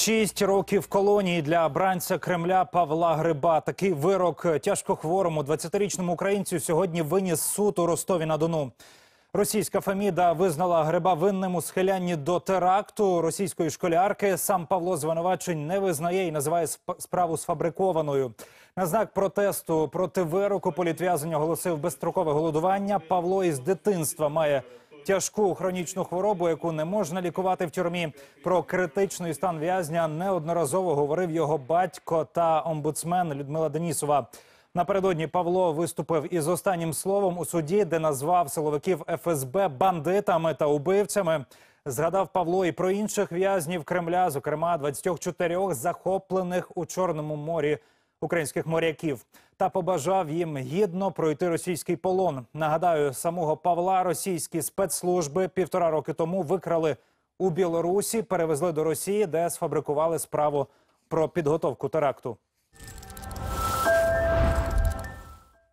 Шість років колонії для бранця Кремля Павла Гриба. Такий вирок тяжкохворому 20-річному українцю сьогодні виніс суд у Ростові на Дону. Російська Феміда визнала Гриба винним у схилянні до теракту російської школярки. Сам Павло звинувачень не визнає і називає сп- справу сфабрикованою. На знак протесту проти вироку політв'язання оголосив безстрокове голодування. Павло із дитинства має тяжку хронічну хворобу, яку не можна лікувати в тюрмі. Про критичний стан в'язня неодноразово говорив його батько та омбудсмен Людмила Денісова. Напередодні Павло виступив із останнім словом у суді, де назвав силовиків ФСБ бандитами та убивцями. Згадав Павло і про інших в'язнів Кремля, зокрема 24 захоплених у Чорному морі українських моряків, та побажав їм гідно пройти російський полон. Нагадаю, самого Павла російські спецслужби півтора роки тому викрали у Білорусі, перевезли до Росії, де сфабрикували справу про підготовку теракту.